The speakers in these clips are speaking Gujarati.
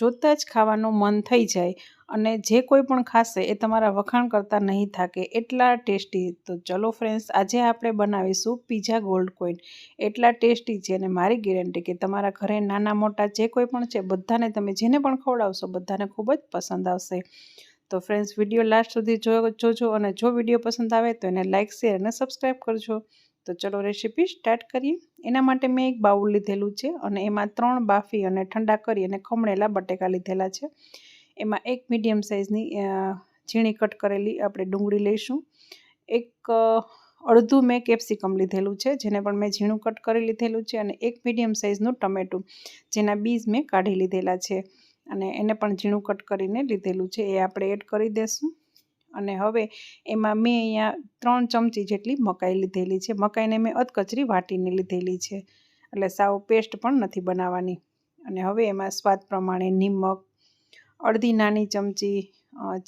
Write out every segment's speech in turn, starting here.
જોતાં જ ખાવાનું મન થઈ જાય અને જે કોઈ પણ ખાશે એ તમારા વખાણ કરતાં નહીં થાકે. એટલા ટેસ્ટી. તો ચલો ફ્રેન્ડ્સ, આજે આપણે બનાવીશું પીઝા ગોલ્ડ કોઈન. એટલા ટેસ્ટી છે અને મારી ગેરંટી કે તમારા ઘરે નાના મોટા જે કોઈ પણ છે, બધાને તમે જેને પણ ખવડાવશો, બધાને ખૂબ જ પસંદ આવશે. તો ફ્રેન્ડ્સ, વીડિયો લાસ્ટ સુધી જોજો અને જો વીડિયો પસંદ આવે તો એને લાઇક શેર અને સબસ્ક્રાઈબ કરજો. તો ચલો રેસીપી સ્ટાર્ટ કરીએ. એના માટે મેં એક બાઉલ લીધેલું છે અને એમાં ત્રણ બાફી અને ઠંડા કરી અને ખમણેલા બટેકા લીધેલા છે. એમાં એક મીડિયમ સાઇઝની ઝીણી કટ કરેલી આપણે ડુંગળી લઈશું. એક અડધું મેં કેપ્સિકમ લીધેલું છે, જેને પણ મેં ઝીણું કટ કરી લીધેલું છે અને એક મીડિયમ સાઇઝનું ટમેટું જેના બીજ મેં કાઢી લીધેલા છે. અને એને પણ ઝીણું કટ કરીને લીધેલું છે. એ આપણે એડ કરી દઈશું અને હવે એમાં મેં અહીંયા ત્રણ ચમચી જેટલી મકાઈ લીધેલી છે. મકાઈને મેં અધકચરી વાટીને લીધેલી છે. એટલે સાવ પેસ્ટ પણ નથી બનાવવાની. અને હવે એમાં સ્વાદ પ્રમાણે નિમક, અડધી નાની ચમચી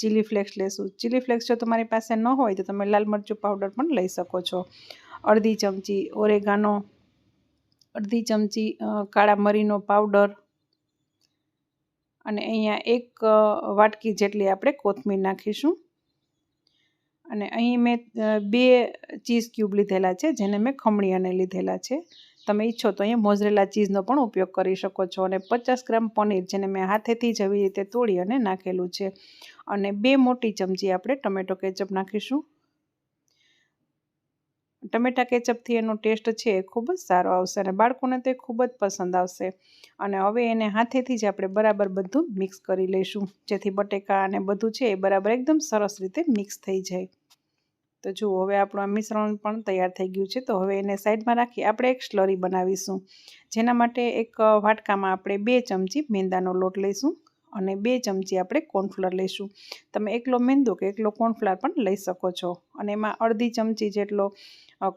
ચીલી ફ્લેક્સ લેશું. ચીલી ફ્લેક્સ જો તમારી પાસે ન હોય તો તમે લાલ મરચું પાવડર પણ લઈ શકો છો. અડધી ચમચી ઓરેગાનો, અડધી ચમચી કાળા મરીનો પાવડર અને અહીંયા એક વાટકી જેટલી આપણે કોથમીર નાખીશું. અને અહીં મેં બે ચીઝ ક્યુબ લીધેલા છે, જેને મેં ખમણી અને લીધેલા છે. તમે ઈચ્છો તો અહીંયા મોઝરેલા ચીઝનો પણ ઉપયોગ કરી શકો છો અને પચાસ ગ્રામ પનીર જેને મેં હાથેથી જ એવી રીતે તોડી અને નાખેલું છે. અને બે મોટી ચમચી આપણે ટમેટો કેચઅપ નાખીશું. ટમેટા કેચઅપથી એનો ટેસ્ટ છે એ ખૂબ જ સારો આવશે અને બાળકોને તો ખૂબ જ પસંદ આવશે. અને હવે એને હાથેથી જ આપણે બરાબર બધું મિક્સ કરી લઈશું, જેથી બટેકા અને બધું છે એ બરાબર એકદમ સરસ રીતે મિક્સ થઈ જાય. તો જુઓ હવે આપણું આ મિશ્રણ પણ તૈયાર થઈ ગયું છે, તો હવે એને સાઈડમાં રાખી આપણે એક સ્લરી બનાવીશું. જેના માટે એક વાટકામાં આપણે બે ચમચી મેંદાનો લોટ લઈશું અને બે ચમચી આપણે કોર્નફ્લર લઈશું. તમે એકલો મેંદો કે એકલો કોર્નફ્લર પણ લઈ શકો છો અને એમાં અડધી ચમચી જેટલો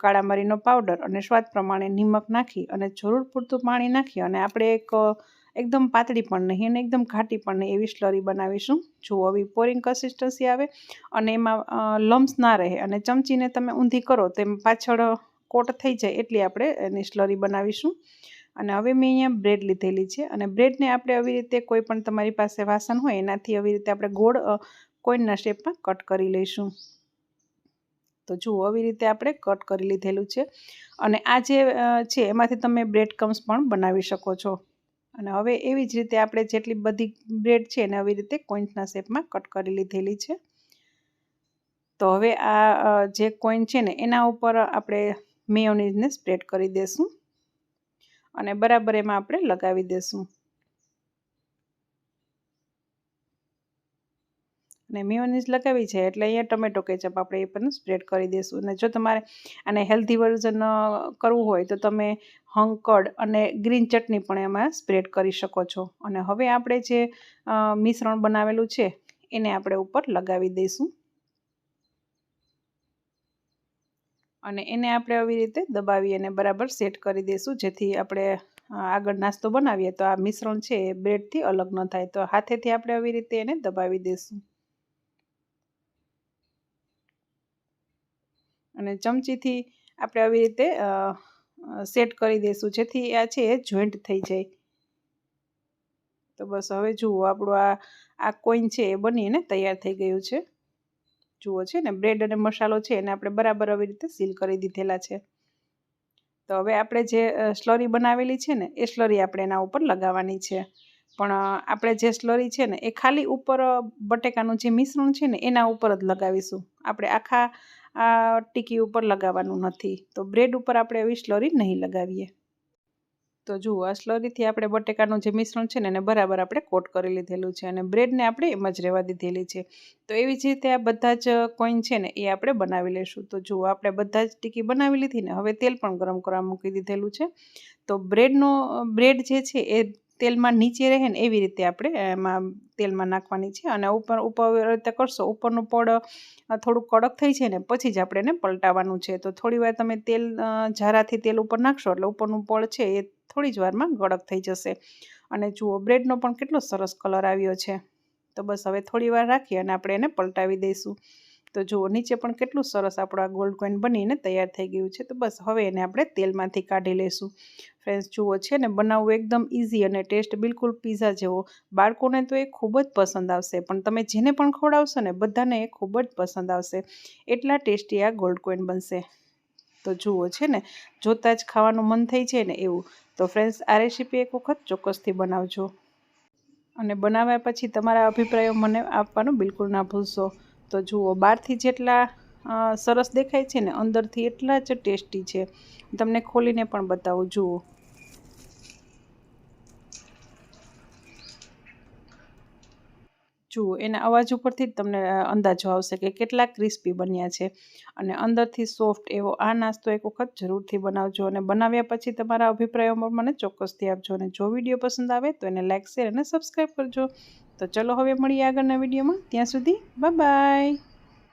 કાળા મરીનો પાવડર અને સ્વાદ પ્રમાણે નિમક નાખી અને જરૂર પૂરતું પાણી નાખી અને આપણે એક એકદમ પાતળી પણ નહીં અને એકદમ ઘાટી પણ નહીં એવી સ્લરી બનાવીશું. જુઓ આવી પોરિંગ કન્સિસ્ટન્સી આવે અને એમાં લમ્સ ના રહે અને ચમચીને તમે ઊંધી કરો તેમ પાછળ કોટ થઈ જાય એટલી આપણે એની સ્લરી બનાવીશું. અને હવે મેં અહીંયા બ્રેડ લીધેલી છે અને બ્રેડને આપણે આવી રીતે કોઈ પણ તમારી પાસે વાસણ હોય એનાથી આવી રીતે આપણે ગોળ કોઈનના શેપમાં કટ કરી લઈશું. તો જુઓ આવી રીતે આપણે કટ કરી લીધેલું છે. અને આ જે છે એમાંથી તમે બ્રેડ કમ્સ પણ બનાવી શકો છો. અને હવે એવી જ રીતે આપણે જેટલી બધી બ્રેડ છે એને આવી રીતે કોઈન્સના શેપમાં કટ કરી લીધેલી છે. તો હવે આ જે કોઈન છે ને, એના ઉપર આપણે મેયોનીઝને સ્પ્રેડ કરી દેશું. અને બરાબર એમાં આપણે લગાવી દઈશું અને મેયોનીઝ લગાવી છે, એટલે અહીંયા ટમેટો કેચઅપ આપણે એ પણ સ્પ્રેડ કરી દઈશું. અને જો તમારે આને હેલ્ધી વર્ઝન કરવું હોય તો તમે હંકડ અને ગ્રીન ચટણી પણ એમાં સ્પ્રેડ કરી શકો છો. અને હવે આપણે જે મિશ્રણ બનાવેલું છે, એને આપણે ઉપર લગાવી દઈશું. અને એને આપણે આવી રીતે દબાવી અને બરાબર સેટ કરી દઈશું. જેથી આપણે આગળ નાસ્તો બનાવીએ તો આ મિશ્રણ છે એ બ્રેડથી અલગ ન થાય. તો હાથેથી આપણે આવી રીતે એને દબાવી દઈશું. અને ચમચીથી આપણે આવી રીતે સેટ કરી દઈશું. જેથી આ છે એ જોઈન્ટ થઈ જાય. તો બસ હવે જુઓ, આપણું આ આ કોઈન છે એ બનીને તૈયાર થઈ ગયું છે. જુઓ છે ને બ્રેડ અને મસાલો છે એને આપણે બરાબર આવી રીતે સીલ કરી દીધેલા છે. તો હવે આપણે જે સ્લરી બનાવેલી છે ને, એ સ્લરી આપણે એના ઉપર લગાવવાની છે. પણ આપણે જે સ્લરી છે ને, એ ખાલી ઉપર બટેકાનું જે મિશ્રણ છે ને, એના ઉપર જ લગાવીશું. આપણે આખા આ ટીકી ઉપર લગાવવાનું નથી. તો બ્રેડ ઉપર આપણે એવી સ્લરી નહીં લગાવીએ. તો જુઓ, આ સ્લરીથી આપણે બટેકાનું જે મિશ્રણ છે ને, એને બરાબર આપણે કોટ કરી લીધેલું છે અને બ્રેડને આપણે એમ જ રહેવા દીધેલી છે. તો એવી જ રીતે આ બધા જ કોઈન છે ને, એ આપણે બનાવી લઈશું તો જુઓ, આપણે બધા જ ટીકી બનાવી લીધી ને, હવે તેલ પણ ગરમ કરવા મૂકી દીધેલું છે. તો બ્રેડનો, બ્રેડ જે છે એ તેલમાં નીચે રહે ને એવી રીતે આપણે એમાં તેલમાં નાખવાની છે. અને ઉપર ઉપર રીતે કરશો, ઉપરનું પડ થોડું કડક થઈ છે ને પછી જ આપણે એને પલટાવવાનું છે. તો થોડી વાર તમે તેલ ઝારાથી તેલ ઉપર નાખશો એટલે ઉપરનું પડ છે એ થોડી જ વારમાં કડક થઈ જશે. અને જુઓ, બ્રેડનો પણ કેટલો સરસ કલર આવ્યો છે. તો બસ હવે થોડી વાર રાખી અને આપણે એને પલટાવી દઈશું. તો જુઓ, નીચે પણ કેટલું સરસ આપણું આ ગોલ્ડ કોઈન બનીને તૈયાર થઈ ગયું છે. તો બસ, હવે એને આપણે તેલમાંથી કાઢી લઈશું. ફ્રેન્ડ્સ જુઓ છે ને, બનાવવું એકદમ ઇઝી અને ટેસ્ટ બિલકુલ પીઝા જેવો. બાળકોને તો એ ખૂબ જ પસંદ આવશે, પણ તમે જેને પણ ખવડાવશો ને, બધાને એ ખૂબ જ પસંદ આવશે. એટલા ટેસ્ટી આ ગોલ્ડ કોઈન બનશે. તો જુઓ છે ને, જોતાં જ ખાવાનું મન થઈ જાય ને એવું. તો ફ્રેન્ડ્સ આ રેસીપી એક વખત ચોક્કસથી બનાવજો. અને બનાવ્યા પછી તમારા અભિપ્રાયો મને આપવાનું બિલકુલ ના ભૂલશો. તો જુઓ, બહારથી જેટલા સરસ દેખાય છે ને, અંદરથી એટલા જ ટેસ્ટી છે. તમને ખોલીને પણ બતાવું, જુઓ. જુઓ, એના અવાજ ઉપરથી જ તમને અંદાજો આવશે કે કેટલા ક્રિસ્પી બન્યા છે. અને અંદરથી સોફ્ટ એવો આ નાસ્તો એક વખત જરૂરથી બનાવજો અને બનાવ્યા પછી તમારા અભિપ્રાયોમાં મને ચોક્કસથી આપજો. અને જો વીડિયો પસંદ આવે તો એને લાઇક શેર અને સબસ્ક્રાઈબ કરજો. તો ચલો હવે મળીએ આગળના વિડીયોમાં. ત્યાં સુધી બાય